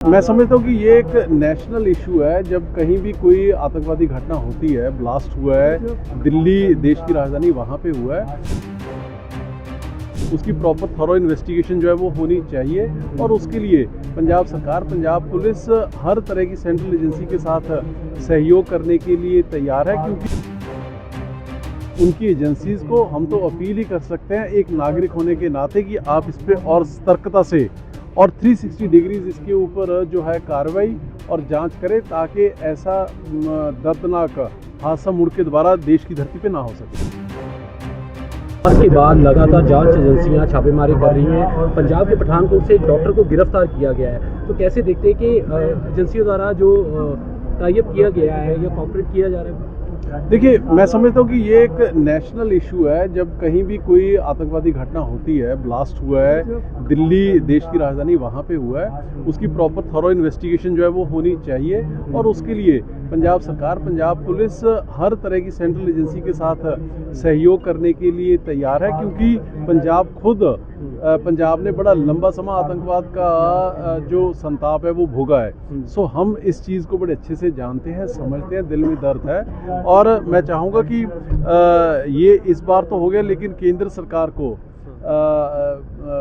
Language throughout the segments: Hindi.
मैं समझता हूँ कि ये एक नेशनल इशू है। जब कहीं भी कोई आतंकवादी घटना होती है ब्लास्ट हुआ है, दिल्ली देश की राजधानी वहाँ पे हुआ है, उसकी प्रॉपर थॉरो इन्वेस्टिगेशन जो है वो होनी चाहिए और उसके लिए पंजाब सरकार, पंजाब पुलिस हर तरह की सेंट्रल एजेंसी के साथ सहयोग करने के लिए तैयार है, क्योंकि उनकी एजेंसीज को हम तो अपील ही कर सकते हैं एक नागरिक होने के नाते कि आप इस पे और सतर्कता से और 360 डिग्रीज इसके ऊपर जो है कार्रवाई और जाँच करें ताकि ऐसा दर्दनाक हादसा मुड़ के दोबारा देश की धरती पे ना हो सके। के बाद लगातार जाँच एजेंसियाँ छापेमारी कर रही हैं। पंजाब के पठानकोट से एक डॉक्टर को गिरफ़्तार किया गया है। तो कैसे देखते हैं कि एजेंसियों द्वारा जो टाइप किया गया है या कॉपरेट किया जा रहा है? देखिए, मैं समझता हूँ कि ये एक नेशनल इशू है, जब कहीं भी कोई आतंकवादी घटना होती है ब्लास्ट हुआ है, दिल्ली देश की राजधानी वहाँ पे हुआ है, उसकी प्रॉपर थॉरो इन्वेस्टिगेशन जो है वो होनी चाहिए और उसके लिए पंजाब सरकार, पंजाब पुलिस हर तरह की सेंट्रल एजेंसी के साथ सहयोग करने के लिए तैयार है, क्योंकि पंजाब खुद पंजाब ने बड़ा लंबा समय आतंकवाद का जो संताप है वो भोगा है। सो हम इस चीज़ को बड़े अच्छे से जानते हैं समझते हैं दिल में दर्द है। और मैं चाहूँगा कि ये इस बार तो हो गया लेकिन केंद्र सरकार को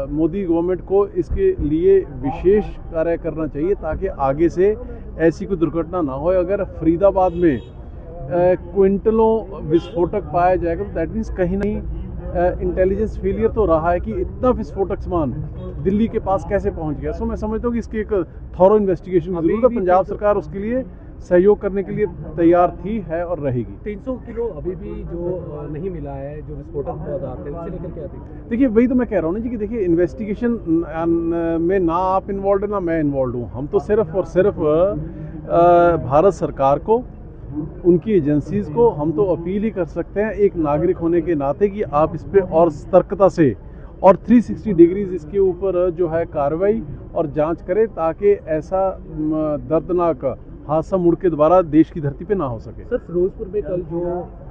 मोदी गवर्नमेंट को इसके लिए विशेष कार्य करना चाहिए ताकि आगे से ऐसी कोई दुर्घटना ना हो। अगर फरीदाबाद में क्विंटलों विस्फोटक पाया जाएगा तो दैट मीन्स कहीं नहीं इंटेलिजेंस फेलियर तो रहा है कि इतना विस्फोटक सामान दिल्ली के पास कैसे पहुँच गया? सो मैं समझता हूँ कि इसकी एक थॉरो इन्वेस्टिगेशन ज़रूरत है। पंजाब सरकार उसके लिए सहयोग करने के लिए तैयार थी है और रहेगी। 300 किलो अभी भी जो नहीं मिला है जो विस्फोटक पदार्थ है उसे लेकर क्या देखिए वही तो मैं कह रहा हूँ ना जी कि देखिए इन्वेस्टिगेशन में ना आप इन्वॉल्व है ना मैं इन्वॉल्व हूँ। हम तो सिर्फ़ और सिर्फ़ भारत सरकार को उनकी एजेंसीज को हम तो अपील ही कर सकते हैं एक नागरिक होने के नाते कि आप इस पर और सतर्कता से और 360 डिग्रीज इसके ऊपर जो है कार्रवाई और जाँच करें ताकि ऐसा दर्दनाक हादसा मुड़ के दोबारा देश की धरती पे ना हो सके। सर फिरोजपुर में कल जो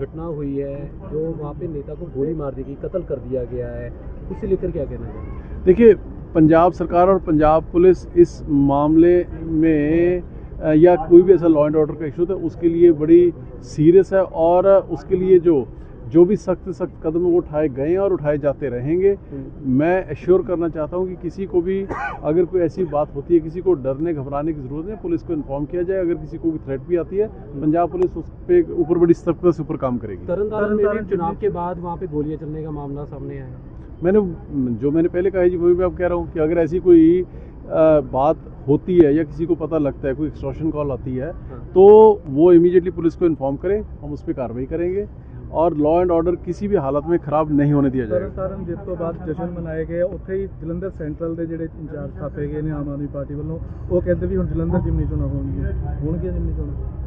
घटना हुई है जो वहाँ पे नेता को गोली मार दी गई कत्ल कर दिया गया है उसे लेकर क्या कहना है देखिए पंजाब सरकार और पंजाब पुलिस इस मामले में या कोई भी ऐसा लॉ एंड ऑर्डर का इशू था उसके लिए बड़ी सीरियस है और उसके लिए जो जो भी सख्त सख्त कदम वो उठाए गए हैं और उठाए जाते रहेंगे। मैं एश्योर करना चाहता हूँ कि किसी को भी अगर कोई ऐसी बात होती है किसी को डरने घबराने की ज़रूरत नहीं पुलिस को इन्फॉर्म किया जाए। अगर किसी को भी थ्रेट भी आती है पंजाब पुलिस उस पर ऊपर बड़ी सख्तता से ऊपर काम करेगी। तरन में चुनाव के बाद वहाँ पे गोलियाँ चलने का मामला सामने आया। मैंने जो मैंने पहले कहा है जी वही मैं अब कह रहा हूँ कि अगर ऐसी कोई बात होती है या किसी को पता लगता है कोई एक्सटॉर्शन कॉल आती है हाँ। तो वो इमीडिएटली पुलिस को इन्फॉर्म करें हम उस पर कार्रवाई करेंगे और लॉ एंड ਆਰਡਰ ਕਿਸੇ ਵੀ ਹਾਲਤ ਵਿੱਚ ਖਰਾਬ ਨਹੀਂ ਹੋਣੇ ਦਿਆ ਜਾਏਗਾ ਤਰਨਤਾਰਨ ਜਿੱਤ ਤੋਂ ਬਾਅਦ ਜਸ਼ਨ ਮਨਾਏ ਗਏ ਉੱਥੇ ਹੀ ਜਲੰਧਰ ਸੈਂਟਰਲ ਦੇ ਜਿਹੜੇ ਇੰਚਾਰਜ ਥਾਪੇ ਗਏ ਨੇ ਆਮ ਆਦਮੀ ਪਾਰਟੀ ਵੱਲੋਂ ਉਹ ਕਹਿੰਦੇ ਵੀ ਹੁਣ ਜਲੰਧਰ ਜਿਮਨੀ ਚੋਣਾਂ ਹੋਣਗੀਆਂ ਹੋਣਗੀਆਂ ਜਿਮਨੀ ਚੋਣਾਂ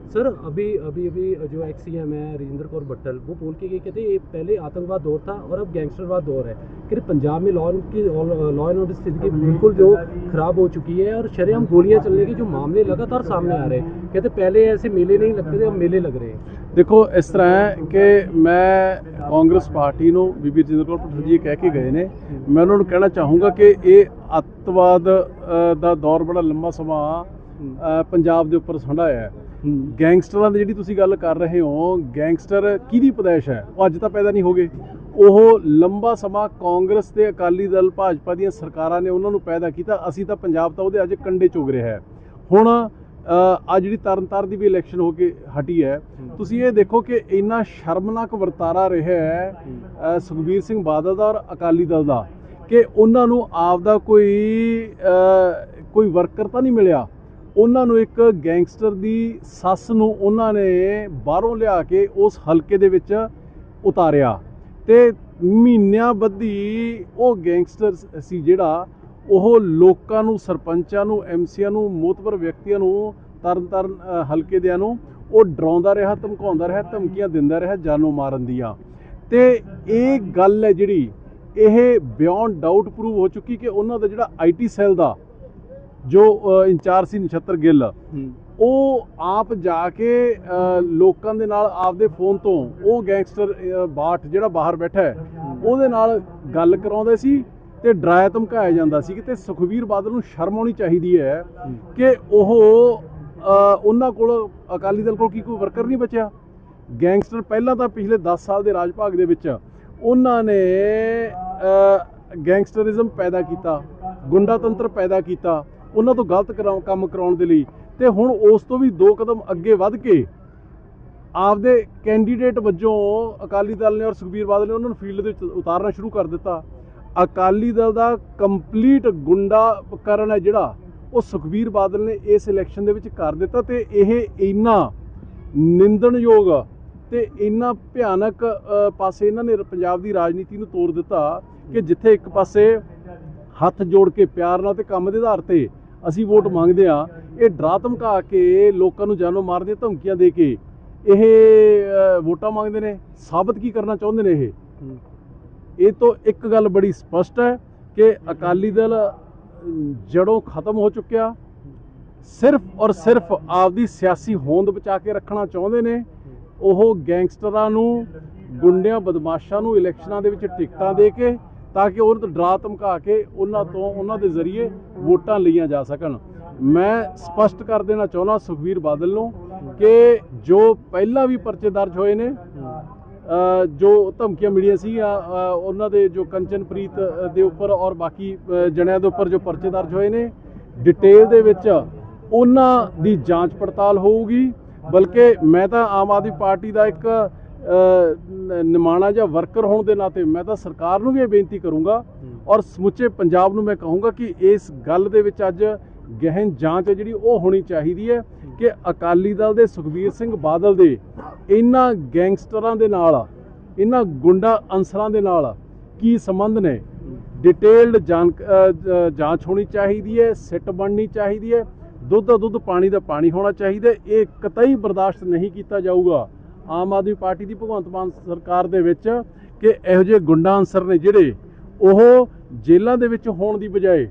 सर अभी अभी अभी जो एक्स सी एम है राजेंद्र कौर बट्टल वो बोल के गए कहते ये पहले आतंकवाद दौर था और अब गैंगस्टरवाद दौर है कि पंजाब में लॉ की लॉ एंड ऑर्डर स्थिति की बिल्कुल जो खराब हो चुकी है और शरेआम गोलियां चलने के जो मामले लगातार सामने आ रहे हैं कहते पहले ऐसे मेले नहीं लगते थे अब मेले लग रहे हैं ਦੇਖੋ ਇਸ ਤਰ੍ਹਾਂ ਹੈ ਕਿ ਮੈਂ ਕਾਂਗਰਸ ਪਾਰਟੀ ਨੂੰ ਬੀਬੀ ਰਜਿੰਦਰ ਕੌਰ ਭੱਟਲ ਜੀ ਇਹ ਕਹਿ ਕੇ ਗਏ ਨੇ ਮੈਂ ਉਹਨਾਂ ਨੂੰ ਕਹਿਣਾ ਚਾਹੂੰਗਾ ਕਿ ਇਹ ਅੱਤਵਾਦ ਅ, ਦਾ ਦੌਰ ਬੜਾ ਲੰਮਾ ਸਮਾਂ ਅ, ਪੰਜਾਬ ਦੇ ਉੱਪਰ ਸੰਢਾਇਆ ਹੈ ਗੈਂਗਸਟਰਾਂ ਦੀ ਜਿਹੜੀ ਤੁਸੀਂ ਗੱਲ ਕਰ ਰਹੇ ਹੋ, ਗੈਂਗਸਟਰ ਕਿਹਦੀ ਪਦੈਸ਼ ਹੈ? ਉਹ ਅੱਜ ਤਾਂ ਪੈਦਾ ਨਹੀਂ ਹੋਗੇ। ਉਹ ਲੰਬਾ ਸਮਾਂ ਕਾਂਗਰਸ ਤੇ ਅਕਾਲੀ ਦਲ, ਭਾਜਪਾ ਦੀਆਂ ਸਰਕਾਰਾਂ ਨੇ ਉਹਨਾਂ ਨੂੰ ਪੈਦਾ ਕੀਤਾ। ਅਸੀਂ ਤਾਂ ਪੰਜਾਬ ਤਾਂ ਉਹਦੇ ਅੱਜ ਕੰਡੇ ਚੁਗ ਰਿਹਾ ਹੈ। ਹੁਣ ਆ ਜਿਹੜੀ ਤਰਨਤਾਰ ਦੀ ਵੀ ਇਲੈਕਸ਼ਨ ਹੋ ਕੇ ਹਟੀ ਹੈ, ਤੁਸੀਂ ਇਹ ਦੇਖੋ ਕਿ ਇੰਨਾ ਸ਼ਰਮਨਾਕ ਵਰਤਾਰਾ ਰਿਹਾ ਹੈ ਸੁਖਬੀਰ ਸਿੰਘ ਬਾਦਲ ਦਾ ਔਰ ਅਕਾਲੀ ਦਲ ਦਾ ਕਿ ਉਹਨਾਂ ਨੂੰ ਆਪਦਾ ਕੋਈ ਕੋਈ ਵਰਕਰ ਤਾਂ ਨਹੀਂ ਮਿਲਿਆ। ਉਹਨਾਂ ਨੂੰ ਇੱਕ ਗੈਂਗਸਟਰ ਦੀ ਸੱਸ ਨੂੰ ਉਹਨਾਂ ਨੇ ਬਾਹਰੋਂ ਲਿਆ ਕੇ ਉਸ ਹਲਕੇ ਦੇ ਵਿੱਚ ਉਤਾਰਿਆ। ਤੇ ਮਹੀਨਿਆਂ ਬੱਧੀ ਉਹ ਗੈਂਗਸਟਰ ਸੀ ਜਿਹੜਾ ਉਹ ਲੋਕਾਂ ਨੂੰ ਸਰਪੰਚਾਂ ਨੂੰ ਐਮਸੀਆਂ ਨੂੰ ਮੋਤਬਰ ਵਿਅਕਤੀਆਂ ਨੂੰ ਤਰਨ ਤਾਰਨ ਅ, ਹਲਕੇ ਦਿਆਂ ਨੂੰ ਉਹ ਡਰਾਉਂਦਾ ਰਿਹਾ ਧਮਕਾਉਂਦਾ ਰਿਹਾ ਧਮਕੀਆਂ ਦਿੰਦਾ ਰਿਹਾ ਜਾਨੋਂ ਮਾਰਨ ਦੀਆਂ। ਤੇ ਇਹ ਗੱਲ ਹੈ ਜਿਹੜੀ ਇਹ ਬਿਯੋਂਡ ਡਾਊਟ ਪ੍ਰੂਵ ਹੋ ਚੁੱਕੀ ਕਿ ਉਹਨਾਂ ਦਾ ਜਿਹੜਾ ਆਈਟੀ ਸੈੱਲ ਦਾ ਜੋ ਇੰਚਾਰਜ ਸੀ ਨਛੱਤਰ ਗਿੱਲ ਉਹ ਆਪ ਜਾ ਕੇ ਲੋਕਾਂ ਦੇ ਨਾਲ ਆਪਦੇ ਫੋਨ ਤੋਂ ਉਹ ਗੈਂਗਸਟਰ ਬਾਠ ਜਿਹੜਾ ਬਾਹਰ ਬੈਠਾ ਹੈ ਉਹਦੇ ਨਾਲ ਗੱਲ ਕਰਾਉਂਦੇ ਸੀ ਤੇ ਡਰਾਇਆ ਧਮਕਾਇਆ ਜਾਂਦਾ ਸੀ ਕਿ ਤੇ ਸੁਖਵੀਰ ਬਾਦਲ ਨੂੰ ਸ਼ਰਮ ਆਉਣੀ ਚਾਹੀਦੀ ਹੈ ਕਿ ਉਹ ਉਹਨਾਂ ਕੋਲ ਅਕਾਲੀ ਦਲ ਕੋਲ ਕੀ ਕੋਈ ਵਰਕਰ ਨਹੀਂ ਬਚਿਆ। ਗੈਂਗਸਟਰ ਪਹਿਲਾਂ ਤਾਂ ਪਿਛਲੇ 10 ਸਾਲ ਦੇ ਰਾਜ ਭਾਗ ਦੇ ਵਿੱਚ ਉਹਨਾਂ ਨੇ ਗੈਂਗਸਟਰਿਜ਼ਮ ਪੈਦਾ ਕੀਤਾ ਗੁੰਡਾਤੰਤਰ ਪੈਦਾ ਕੀਤਾ ਉਹਨਾਂ ਤੋਂ ਗਲਤ ਕਰਾਉ- ਕੰਮ ਕਰਾਉਣ ਦੇ ਲਈ। ਤੇ ਹੁਣ ਉਸ ਤੋਂ ਵੀ ਦੋ ਕਦਮ ਅੱਗੇ ਵੱਧ ਕੇ ਆਪਦੇ ਕੈਂਡੀਡੇਟ ਵਜੋਂ ਅਕਾਲੀ ਦਲ ਨੇ ਔਰ ਸੁਖਬੀਰ ਬਾਦਲ ਨੇ ਉਹਨਾਂ ਨੂੰ ਫੀਲਡ ਦੇ ਵਿੱਚ ਉਤਾਰਨਾ ਸ਼ੁਰੂ ਕਰ ਦਿੱਤਾ। ਅਕਾਲੀ ਦਲ ਦਾ ਕੰਪਲੀਟ ਗੁੰਡਾਕਰਨ ਹੈ ਜਿਹੜਾ, ਉਹ ਸੁਖਬੀਰ ਬਾਦਲ ਨੇ ਇਸ ਇਲੈਕਸ਼ਨ ਦੇ ਵਿੱਚ ਕਰ ਦਿੱਤਾ ਤੇ ਇਹ ਇੰਨਾ ਨਿੰਦਣਯੋਗ ਤੇ ਇੰਨਾ ਭਿਆਨਕ ਪਾਸੇ ਇਹਨਾਂ ਨੇ ਪੰਜਾਬ ਦੀ ਰਾਜਨੀਤੀ ਨੂੰ ਤੋੜ ਦਿੱਤਾ ਕਿ ਜਿੱਥੇ ਇੱਕ ਪਾਸੇ ਹੱਥ ਜੋੜ ਕੇ ਪਿਆਰ ਨਾਲ ਤੇ ਕੰਮ ਦੇ ਆਧਾਰ ਤੇ ਅਸੀਂ ਵੋਟ ਮੰਗਦੇ ਆ ਇਹ ਡਰਾ ਧਮਕਾ ਕੇ ਲੋਕਾਂ ਨੂੰ ਜਾਨੋਂ ਮਾਰਨ ਦੀਆਂ ਧਮਕੀਆਂ ਦੇ ਕੇ ਇਹ ਵੋਟਾਂ ਮੰਗਦੇ ਨੇ ਸਾਬਤ ਕੀ ਕਰਨਾ ਚਾਹੁੰਦੇ ਨੇ ਇਹ? ਇਹ ਤੋਂ ਇੱਕ ਗੱਲ ਬੜੀ ਸਪਸ਼ਟ ਹੈ ਕਿ ਅਕਾਲੀ ਦਲ ਜੜੋਂ ਖਤਮ ਹੋ ਚੁੱਕਿਆ। ਸਿਰਫ ਔਰ ਸਿਰਫ ਆਪਦੀ ਸਿਆਸੀ ਹੋਂਦ ਬਚਾ ਕੇ ਰੱਖਣਾ ਚਾਹੁੰਦੇ ਨੇ। ਉਹ ਗੈਂਗਸਟਰਾਂ ਨੂੰ ਗੁੰਡਿਆਂ ਬਦਮਾਸ਼ਾਂ ਨੂੰ ਇਲੈਕਸ਼ਨਾਂ ਦੇ ਵਿੱਚ ਟਿਕਟਾਂ ਦੇ ਕੇ ਤਾਂ ਕਿ ਉਹਨਾਂ ਤੋਂ ਡਰਾ ਧਮਕਾ ਕੇ ਉਹਨਾਂ ਤੋਂ ਉਹਨਾਂ ਦੇ ਜ਼ਰੀਏ ਵੋਟਾਂ ਲਈਆਂ ਜਾ ਸਕਣ। ਮੈਂ ਸਪਸ਼ਟ ਕਰ ਦੇਣਾ ਚਾਹੁੰਦਾ ਸੁਖਵੀਰ ਬਾਦਲ ਨੂੰ ਕਿ ਜੋ ਪਹਿਲਾਂ ਵੀ ਪਰਚੇ ਦਰਜ ਹੋਏ ਨੇ ਜੋ ਧਮਕੀਆਂ ਮਿਲੀਆਂ ਸੀ ਉਹਨਾਂ ਦੇ ਜੋ ਕੰਚਨਪ੍ਰੀਤ ਦੇ ਉੱਪਰ ਔਰ ਬਾਕੀ ਜਣਿਆਂ ਦੇ ਉੱਪਰ ਜੋ ਪਰਚੇ ਦਰਜ ਹੋਏ ਨੇ, ਡਿਟੇਲ ਦੇ ਵਿੱਚ ਉਹਨਾਂ ਦੀ ਜਾਂਚ ਪੜਤਾਲ ਹੋਊਗੀ। ਬਲਕਿ ਮੈਂ ਤਾਂ ਆਮ ਆਦਮੀ ਪਾਰਟੀ ਦਾ ਇੱਕ ਨਿਮਾਣਾ ਜਾਂ ਵਰਕਰ ਹੋਣ ਦੇ ਨਾਤੇ ਮੈਂ ਤਾਂ ਸਰਕਾਰ ਨੂੰ ਵੀ ਇਹ ਬੇਨਤੀ ਕਰੂੰਗਾ ਔਰ ਸਮੁੱਚੇ ਪੰਜਾਬ ਨੂੰ ਮੈਂ ਕਹੂੰਗਾ ਕਿ ਇਸ ਗੱਲ ਦੇ ਵਿੱਚ ਅੱਜ ਗਹਿਨ ਜਾਂਚ ਹੈ ਜਿਹੜੀ ਉਹ ਹੋਣੀ ਚਾਹੀਦੀ ਹੈ ਕਿ ਅਕਾਲੀ ਦਲ ਦੇ ਸੁਖਬੀਰ ਸਿੰਘ ਬਾਦਲ ਦੇ ਇਹਨਾਂ ਗੈਂਗਸਟਰਾਂ ਦੇ ਨਾਲ ਇਹਨਾਂ ਗੁੰਡਾ ਅਨਸਰਾਂ ਦੇ ਨਾਲ ਕੀ ਸੰਬੰਧ ਨੇ? ਡਿਟੇਲਡ ਜਾਂਚ ਹੋਣੀ ਚਾਹੀਦੀ ਹੈ ਸਿੱਟ ਬਣਨੀ ਚਾਹੀਦੀ ਹੈ ਦੁੱਧ ਦਾ ਦੁੱਧ ਪਾਣੀ ਦਾ ਪਾਣੀ ਹੋਣਾ ਚਾਹੀਦਾ। ਇਹ ਕਤਈ ਬਰਦਾਸ਼ਤ ਨਹੀਂ ਕੀਤਾ ਜਾਊਗਾ। ਆਮ ਆਦਮੀ ਪਾਰਟੀ ਦੀ ਭਗਵੰਤ ਮਾਨ ਸਰਕਾਰ ਦੇ ਵਿੱਚ ਕਿ ਇਹੋ ਜਿਹੇ ਗੁੰਡਾ ਅਨਸਰ ਨੇ ਜਿਹੜੇ ਉਹ ਜੇਲ੍ਹਾਂ ਦੇ ਵਿੱਚ ਹੋਣ ਦੀ ਬਜਾਏ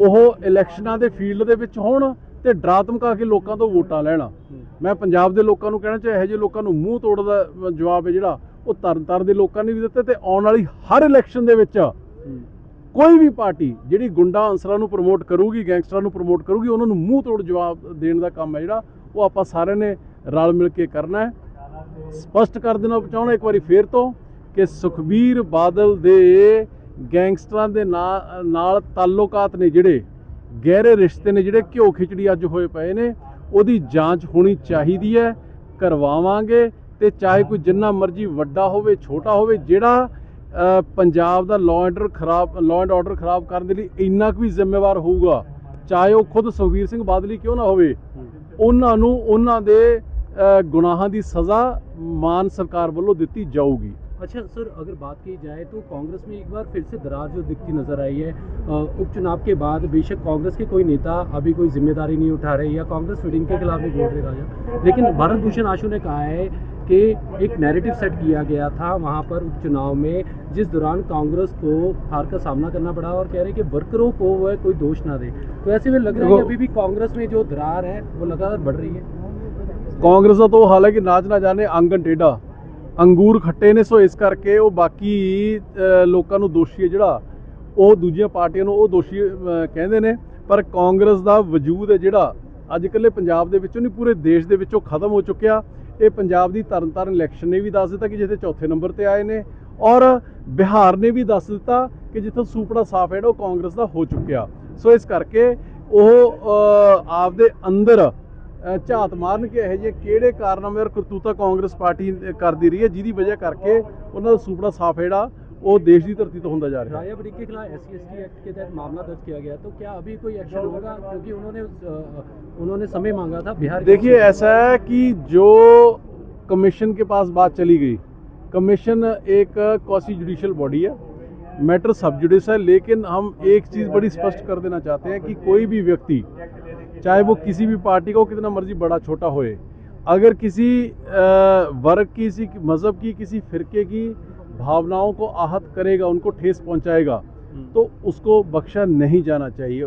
ਉਹ ਇਲੈਕਸ਼ਨਾਂ ਦੇ ਫੀਲਡ ਦੇ ਵਿੱਚ ਹੋਣ ਤੇ ਡਰਾ ਧਮਕਾ ਕੇ ਲੋਕਾਂ ਤੋਂ ਵੋਟਾਂ ਲੈਣ। ਮੈਂ ਪੰਜਾਬ ਦੇ ਲੋਕਾਂ ਨੂੰ ਕਹਿਣਾ ਚਾਹੇ ਇਹੋ ਜਿਹੇ ਲੋਕਾਂ ਨੂੰ ਮੂੰਹ ਤੋੜ ਦਾ ਜਵਾਬ ਹੈ ਜਿਹੜਾ, ਉਹ ਤਰਨ ਤਾਰਨ ਦੇ ਲੋਕਾਂ ਨੇ ਵੀ ਦਿੱਤਾ ਤੇ ਆਉਣ ਵਾਲੀ ਹਰ ਇਲੈਕਸ਼ਨ ਦੇ ਵਿੱਚ ਕੋਈ ਵੀ ਪਾਰਟੀ ਜਿਹੜੀ ਗੁੰਡਾ ਅਨਸਰਾਂ ਨੂੰ ਪ੍ਰਮੋਟ ਕਰੂਗੀ, ਗੈਂਗਸਟਰਾਂ ਨੂੰ ਪ੍ਰਮੋਟ ਕਰੂਗੀ, ਉਹਨਾਂ ਨੂੰ ਮੂੰਹ ਤੋੜ ਜਵਾਬ ਦੇਣ ਦਾ ਕੰਮ ਹੈ ਜਿਹੜਾ, ਉਹ ਆਪਾਂ ਸਾਰਿਆਂ ਨੇ ਰਲ ਮਿਲ ਕੇ ਕਰਨਾ ਹੈ। ਸਪਸ਼ਟ ਕਰ ਦੇਣਾ ਚਾਹੁੰਦਾ ਇੱਕ ਵਾਰੀ ਫੇਰ ਤੋਂ ਕਿ ਸੁਖਬੀਰ ਬਾਦਲ ਦੇ ਗੈਂਗਸਟਰਾਂ ਦੇ ਨਾ- ਨਾਲ ਤਾਲੁਕਾਤ ਨੇ ਜਿਹੜੇ, ਗਹਿਰੇ ਰਿਸ਼ਤੇ ਨੇ ਜਿਹੜੇ, ਘਿਓ ਖਿਚੜੀ ਅੱਜ ਹੋਏ ਪਏ ਨੇ, ਉਹਦੀ ਜਾਂਚ ਹੋਣੀ ਚਾਹੀਦੀ ਹੈ, ਕਰਵਾਵਾਂਗੇ ਤੇ ਚਾਹੇ ਕੋਈ ਜਿੰਨਾ ਮਰਜ਼ੀ ਵੱਡਾ ਹੋਵੇ, ਛੋਟਾ ਹੋਵੇ, ਜਿਹੜਾ ਪੰਜਾਬ ਦਾ ਲਾਅ ਐਂਡ ਖਰਾਬ ਲਾਅ ਐਂਡ ਆਰਡਰ ਖਰਾਬ ਕਰਨ ਦੇ ਲਈ ਇੰਨਾ ਕੁ ਵੀ ਜ਼ਿੰਮੇਵਾਰ ਹੋਊਗਾ, ਚਾਹੇ ਉਹ ਖੁਦ ਸੁਖਬੀਰ ਸਿੰਘ ਬਾਦਲੀ ਕਿਉਂ ਨਾ ਹੋਵੇ, ਉਹਨਾਂ ਨੂੰ, ਉਹਨਾਂ ਦੇ ਗੁਨਾਹਾਂ ਦੀ ਸਜ਼ਾ ਮਾਨ ਸਰਕਾਰ ਵੱਲੋਂ ਦਿੱਤੀ ਜਾਊਗੀ अच्छा सर अगर बात की जाए तो कांग्रेस में एक बार फिर से दरार जो दिखती नजर आई है अ, उपचुनाव के बाद बेशक कांग्रेस के कोई नेता अभी कोई जिम्मेदारी नहीं उठा रहे या कांग्रेस फिटिंग के खिलाफ नहीं बोल रहे राजा लेकिन भारत भूषण आशु ने कहा है कि एक नैरेटिव सेट किया गया था वहां पर उपचुनाव में जिस दौरान कांग्रेस को हार का सामना करना पड़ा और कह रहे हैं कि वर्करों को वह कोई दोष ना दे तो ऐसे में लग रहा है कि अभी भी कांग्रेस में जो दरार है वो लगातार बढ़ रही है ਕਾਂਗਰਸ ਦਾ ਤਾਂ ਉਹ ਹਾਲ ਹੈ ਕਿ ਨਾਚ ਨਾ ਜਾਣੇ ਆਂਗਨ ਟੇਢਾ। ਅੰਗੂਰ ਖੱਟੇ ਨੇ ਸੋ ਇਸ ਕਰਕੇ ਉਹ ਬਾਕੀ ਲੋਕਾਂ ਨੂੰ ਦੋਸ਼ੀ ਹੈ ਜਿਹੜਾ ਉਹ ਦੂਜੀਆਂ ਪਾਰਟੀਆਂ ਨੂੰ ਉਹ ਦੋਸ਼ੀ ਕਹਿੰਦੇ ਨੇ। ਪਰ ਕਾਂਗਰਸ ਦਾ ਵਜੂਦ ਹੈ ਜਿਹੜਾ ਅੱਜ ਇਕੱਲੇ ਪੰਜਾਬ ਦੇ ਵਿੱਚੋਂ ਨਹੀਂ ਪੂਰੇ ਦੇਸ਼ ਦੇ ਵਿੱਚੋਂ ਖਤਮ ਹੋ ਚੁੱਕਿਆ। ਇਹ ਪੰਜਾਬ ਦੀ ਤਰਨਤਾਰਨ ਇਲੈਕਸ਼ਨ ਨੇ ਵੀ ਦੱਸ ਦਿੱਤਾ ਕਿ ਜਿੱਥੇ ਚੌਥੇ ਨੰਬਰ ਤੇ ਆਏ ਨੇ। ਔਰ ਬਿਹਾਰ ਨੇ ਵੀ ਦੱਸ ਦਿੱਤਾ ਕਿ ਜਿੱਥੋਂ ਸੂਪੜਾ ਸਾਫ਼ ਹੈ ਜਿਹੜਾ ਉਹ ਕਾਂਗਰਸ ਦਾ ਹੋ ਚੁੱਕਿਆ। ਸੋ ਇਸ ਕਰਕੇ ਉਹ ਅ, ਆਪਦੇ ਅੰਦਰ ਝਾਤ ਮਾਰਨ ਕਿ ਇਹ ਜਿਹੇ ਕਿਹੜੇ ਕਾਰਨਾਮੇ ਔਰ ਕਰਤੂਤਾ ਕਾਂਗਰਸ ਪਾਰਟੀ ਕਰਦੀ ਰਹੀ ਹੈ ਜਿਹਦੀ ਵਜ੍ਹਾ ਕਰਕੇ ਉਹਨਾਂ ਦਾ ਸੂਪੜਾ ਸਾਫ ਜਿਹੜਾ ਉਹ ਦੇਸ਼ ਦੀ ਧਰਤੀ ਤੋਂ ਹੁੰਦਾ ਜਾ ਰਿਹਾ ਹੈ राया बड़ी के खिलाफ एस सी एक्ट के तहत मामला दर्ज किया गया तो क्या अभी कोई एक्शन होगा क्योंकि उन्होंने अ, उन्होंने समय मांगा था बिहार की देखिए सीट ऐसा है कि जो कमीशन के पास बात चली गई कमीशन एक कौसी जुडिशियल बॉडी है मैटर सब जुडिस है लेकिन हम एक चीज़ बड़ी स्पष्ट कर देना चाहते हैं कि कोई भी व्यक्ति चाहे वो किसी भी पार्टी का हो कितना मर्ज़ी बड़ा छोटा होए। अगर किसी वर्ग की किसी मज़हब की किसी फिरके की भावनाओं को आहत करेगा उनको ठेस पहुंचाएगा तो उसको बख्शा नहीं जाना चाहिए।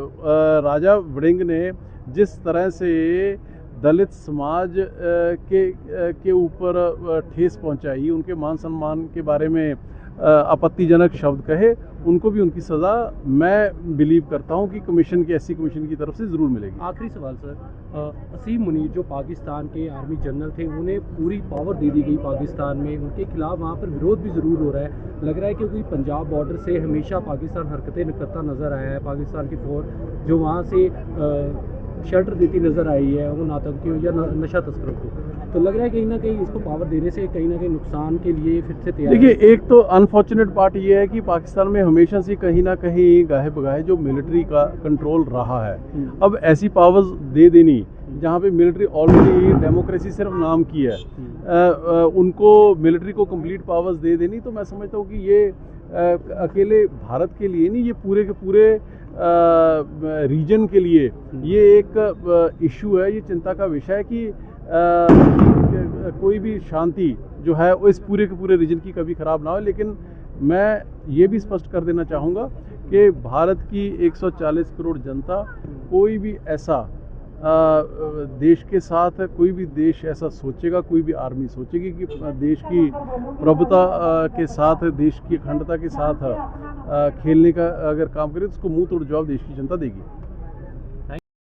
राजा वड़िंग ने जिस तरह से दलित समाज के के ऊपर ठेस पहुंचाई उनके मान सम्मान के बारे में आपत्तिजनक शब्द कहे, उनको भी उनकी सज़ा मैं बिलीव करता हूँ कि कमीशन की ऐसी कमीशन की तरफ़ से ज़रूर मिलेगी। आखिरी सवाल सर असीम मुनीर जो पाकिस्तान के आर्मी जनरल थे, उन्हें पूरी पावर दे दी गई पाकिस्तान में। उनके खिलाफ वहाँ पर विरोध भी ज़रूर हो रहा है। लग रहा है क्योंकि पंजाब बॉर्डर से हमेशा पाकिस्तान हरकतें करता नज़र आया है। पाकिस्तान की फौज जो वहाँ से शेल्टर देती नज़र आई है उन आतंकियों या नशा तस्करों को। तो लग रहा है कहीं ना कहीं इसको पावर देने से कहीं ना कहीं नुकसान के लिए फिर से तैयार देखिए एक तो अनफॉर्चुनेट पार्ट ये है कि पाकिस्तान में हमेशा से कहीं ना कहीं गाहे बगाहे जो मिलिट्री का कंट्रोल रहा है हम्म। अब ऐसी पावर्स दे देनी जहाँ पे मिलिट्री ऑलरेडी डेमोक्रेसी सिर्फ़ नाम की है हम्म। अ, अ, उनको मिलिट्री को कंप्लीट पावर्स दे देनी तो मैं समझता हूँ कि ये अ, अकेले भारत के लिए नहीं ये पूरे के पूरे रीजन के लिए ये एक इशू है ये चिंता का विषय है कि कोई भी शांति जो है, वो इस पूरे के पूरे रीजन की कभी खराब ना हो, लेकिन मैं ये भी स्पष्ट कर देना चाहूँगा कि भारत की 140 करोड़ जनता कोई भी ऐसा देश के साथ कोई भी देश ऐसा सोचेगा, कोई भी आर्मी सोचेगी कि देश की प्रभुता के साथ, देश की अखंडता के साथ खेलने का अगर काम करे तो उसको मुँह तोड़ जवाब देश की जनता देगी।